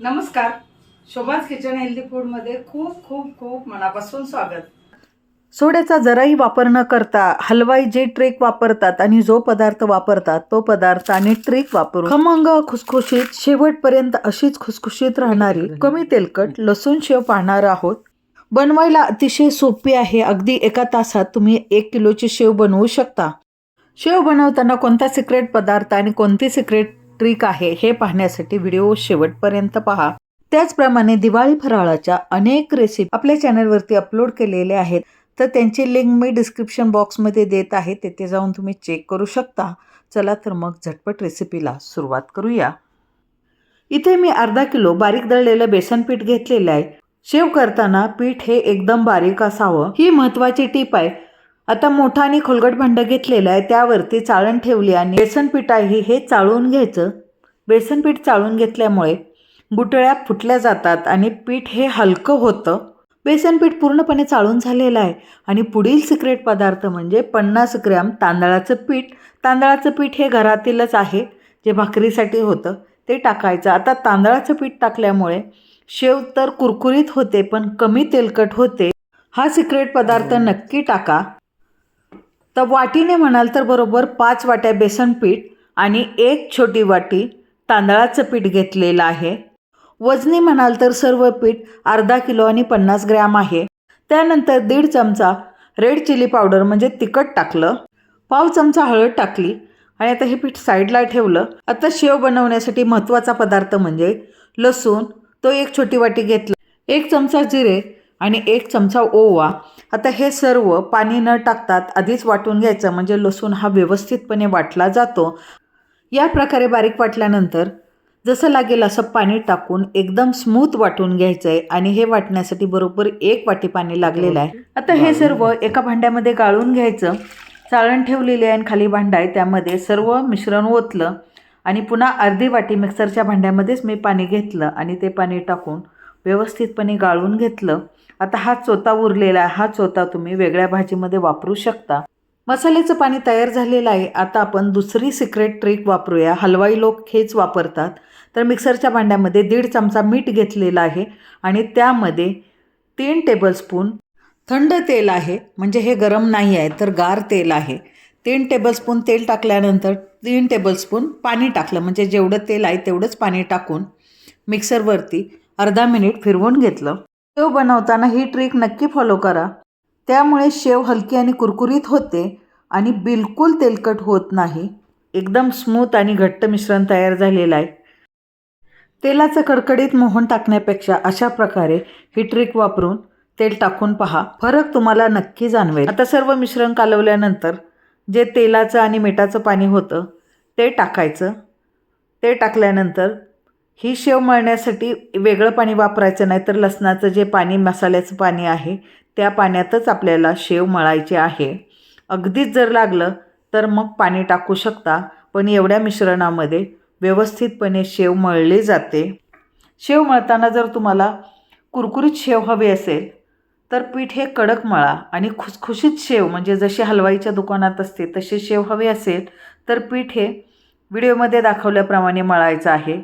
नमस्कार. शोभाज kitchen healthy फूडमध्ये खूप खूप खूप मनापासून स्वागत. सोड्याचा जराही वापर न करता हलवाई जे ट्रेक वापरतात आणि जो पदार्थ वापरतात तो पदार्थ आणि ट्रेक वापरून खमंग खुसखुशीत शेवटपर्यंत अशीच खुसखुशीत राहणारी कमी तेलकट लसूण शेव पाहणार आहोत. बनवायला अतिशय सोपी आहे. अगदी एका तासात तुम्ही एक किलोची शेव बनवू शकता. शेव बनवताना कोणता सिक्रेट पदार्थ आणि कोणती सिक्रेट ट्रिक आहे हे पाहण्यासाठी व्हिडिओ शेवटपर्यंत पहा. त्याचप्रमाणे दिवाळी फराळाच्या अनेक रेसिपी आपल्या चॅनलवरती अपलोड केलेल्या आहेत. तर त्यांची लिंक मी डिस्क्रिप्शन बॉक्समध्ये देत आहे. तेथे जाऊन तुम्ही चेक करू शकता. चला तर मग झटपट रेसिपीला सुरुवात करूया. इथे मी अर्धा किलो बारीक दळलेलं बेसन पीठ घेतलेलं आहे. शेव करताना पीठ हे एकदम बारीक असावं. ही महत्वाची टीप आहे. आता मोठा आणि खोलगट भांडं घेतलेलं आहे त्यावरती चाळण ठेवली आणि बेसनपीठ आहे हे चाळून घ्यायचं. बेसनपीठ चाळून घेतल्यामुळे गुटळ्या फुटल्या जातात आणि पीठ हे हलकं होतं. बेसनपीठ पूर्णपणे चाळून झालेलं आहे आणि पुढील सिक्रेट पदार्थ म्हणजे पन्नास ग्रॅम तांदळाचं पीठ. तांदळाचं पीठ हे घरातीलच आहे जे भाकरीसाठी होतं ते टाकायचं. आता तांदळाचं पीठ टाकल्यामुळे शेव तर कुरकुरीत होते पण कमी तेलकट होते. हा सिक्रेट पदार्थ नक्की टाका. तर वाटीने म्हणाल तर बरोबर पाच वाट्या बेसन पीठ आणि एक छोटी वाटी तांदळाचं पीठ घेतलेलं आहे. वजनी म्हणाल तर सर्व पीठ अर्धा किलो आणि पन्नास ग्रॅम आहे. त्यानंतर दीड चमचा रेड चिली पावडर म्हणजे तिखट टाकलं. पाव चमचा हळद टाकली आणि आता हे पीठ साईडला ठेवलं. आता शेव बनवण्यासाठी महत्त्वाचा पदार्थ म्हणजे लसूण तो एक छोटी वाटी घेतला. एक चमचा जिरे आणि एक चमचा ओवा. आता हे सर्व पाणी न टाकतात आधीच वाटून घ्यायचं म्हणजे लसूण हा व्यवस्थितपणे वाटला जातो. या प्रकारे बारीक वाटल्यानंतर जसं लागेल असं पाणी टाकून एकदम स्मूथ वाटून घ्यायचं आहे आणि हे वाटण्यासाठी बरोबर एक वाटी पाणी लागलेलं आहे. आता हे सर्व एका भांड्यामध्ये गाळून घ्यायचं. चाळण ठेवलेली आहे आणि खाली भांडा आहे त्यामध्ये सर्व मिश्रण ओतलं आणि पुन्हा अर्धी वाटी मिक्सरच्या भांड्यामध्येच मी पाणी घेतलं आणि ते पाणी टाकून व्यवस्थितपणे गाळून घेतलं. आता हा चोता उरलेला आहे. हा चोता तुम्ही वेगळ्या भाजीमध्ये वापरू शकता. मसाल्याचं पाणी तयार झालेलं आहे. आता आपण दुसरी सिक्रेट ट्रिक वापरूया. हलवाई लोक हेच वापरतात. तर मिक्सरच्या भांड्यामध्ये दीड चमचा मीठ घेतलेलं आहे आणि त्यामध्ये तीन टेबलस्पून थंड तेल आहे. म्हणजे हे गरम नाही आहे तर गार तेल आहे. तीन टेबलस्पून तेल टाकल्यानंतर तीन टेबलस्पून पाणी टाकलं. म्हणजे जेवढं तेल आहे तेवढंच पाणी टाकून मिक्सरवरती अर्धा मिनिट फिरवून घेतलं. शेव बनवताना ही ट्रिक नक्की फॉलो करा. त्यामुळे शेव हलकी आणि कुरकुरीत होते आणि बिलकुल तेलकट होत नाही. एकदम स्मूथ आणि घट्ट मिश्रण तयार झालेलं आहे. तेलाचं कडकडीत मोहन टाकण्यापेक्षा अशा प्रकारे ही ट्रिक वापरून तेल टाकून पहा. फरक तुम्हाला नक्की जाणवेल. आता सर्व मिश्रण कालवल्यानंतर जे तेलाचं आणि मिठाचं पाणी होतं ते टाकायचं. ते टाकल्यानंतर ही शेव मळण्यासाठी वेगळं पाणी वापरायचं नाही तर लसणाचं जे पाणी मसाल्याचं पाणी आहे त्या पाण्यातच आपल्याला शेव मळायची आहे. अगदीच जर लागलं तर मग पाणी टाकू शकता पण एवढ्या मिश्रणामध्ये व्यवस्थितपणे शेव मळली जाते. शेव मळताना जर तुम्हाला कुरकुरीत शेव हवी असेल तर पीठ हे कडक मळा आणि खुसखुशीत शेव म्हणजे जशी हलवाईच्या दुकानात असते तशी शेव हवी असेल तर पीठ हे व्हिडिओमध्ये दाखवल्याप्रमाणे मळायचं आहे.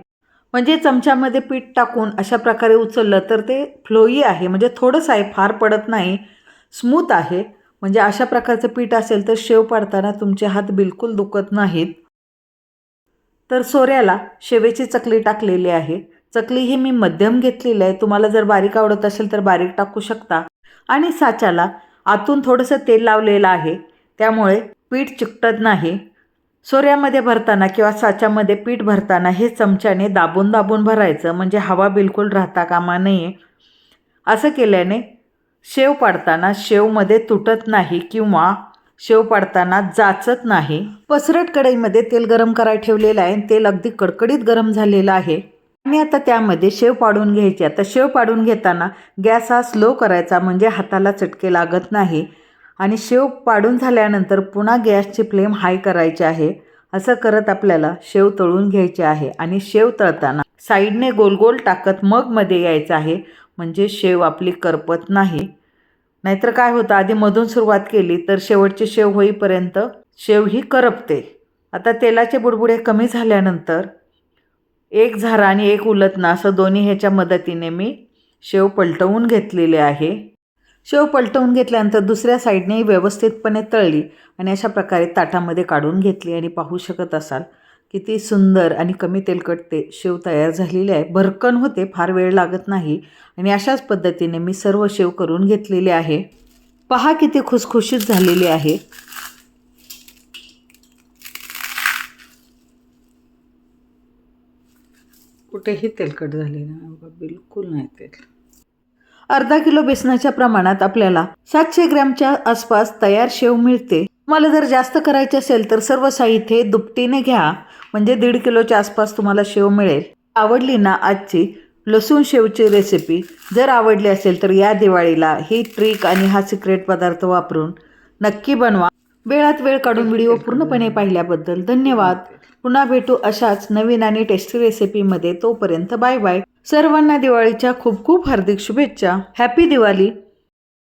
म्हणजे चमच्यामध्ये पीठ टाकून अशा प्रकारे उचललं तर ते फ्लोई आहे. म्हणजे थोडंसं आहे फार पडत नाही. स्मूथ आहे. म्हणजे अशा प्रकारचं पीठ असेल तर शेव पाडताना तुमचे हात बिलकुल दुखत नाहीत. तर सोऱ्याला शेवेची चकली टाकलेली आहे. चकली ही मी मध्यम घेतलेली आहे. तुम्हाला जर बारीक आवडत असेल तर बारीक टाकू शकता. आणि साच्याला आतून थोडंसं तेल लावलेलं आहे. त्यामुळे पीठ चिकटत नाही. सोऱ्यामध्ये भरताना किंवा साच्यामध्ये पीठ भरताना हे चमच्याने दाबून दाबून भरायचं. म्हणजे हवा बिलकुल राहता कामा नये. असं केल्याने शेव पाडताना शेवमध्ये तुटत नाही किंवा शेव पाडताना जाचत नाही. पसरट कढईमध्ये तेल गरम करायला ठेवलेलं आहे. तेल अगदी कडकडीत गरम झालेलं आहे. आणि आता त्यामध्ये शेव पाडून घ्यायची. आता शेव पाडून घेताना गॅस हा स्लो करायचा. म्हणजे हाताला चटके लागत नाही. आणि शेव पाडून झाल्यानंतर पुन्हा गॅसची फ्लेम हाय करायची आहे. असं करत आपल्याला शेव तळून घ्यायचे आहे आणि शेव तळताना साईडने गोल गोल टाकत मगमध्ये यायचं आहे. म्हणजे शेव आपली करपत नाही. नाहीतर काय होतं? आधी मधून सुरुवात केली तर शेवटची शेव होईपर्यंत शेव ही करपते. आता तेलाचे बुडबुडे कमी झाल्यानंतर एक झारा आणि एक उलटणं असं दोन्ही ह्याच्या मदतीने मी शेव पलटवून घेतलेले आहे. शेव पलटवून घेतल्यानंतर दुसऱ्या साईडने व्यवस्थितपणे तळली आणि अशा प्रकारे ताटामध्ये काढून घेतली. आणि पाहू शकत असाल किती सुंदर आणि कमी तेलकट ते शेव तयार झालेले आहे. भरकन होते फार वेळ लागत नाही. आणि अशाच पद्धतीने मी सर्व शेव करून घेतलेले आहे. पहा किती खुसखुशीत झालेली आहे. कुठेही तेलकट झाले ना बिलकुल नाही तेल. अर्धा किलो बेसनाच्या प्रमाणात आपल्याला सातशे ग्रॅमच्या आसपास तयार शेव मिळते. तुम्हाला जर जास्त करायचे असेल तर सर्व साहित्य दुपटीने घ्या. म्हणजे दीड किलोच्या आसपास तुम्हाला शेव मिळेल. आवडली ना आजची लसूण शेवची रेसिपी जर आवडली असेल तर या दिवाळीला ही ट्रिक आणि हा सिक्रेट पदार्थ वापरून नक्की बनवा. वेळात वेळ काढून व्हिडिओ पूर्णपणे पाहिल्याबद्दल धन्यवाद. पुन्हा भेटू अशाच नवीन आणि टेस्टी रेसिपीमध्ये तोपर्यंत बाय बाय. सर्वांना दिवाळीच्या खूप खूप हार्दिक शुभेच्छा. हॅपी दिवाळी.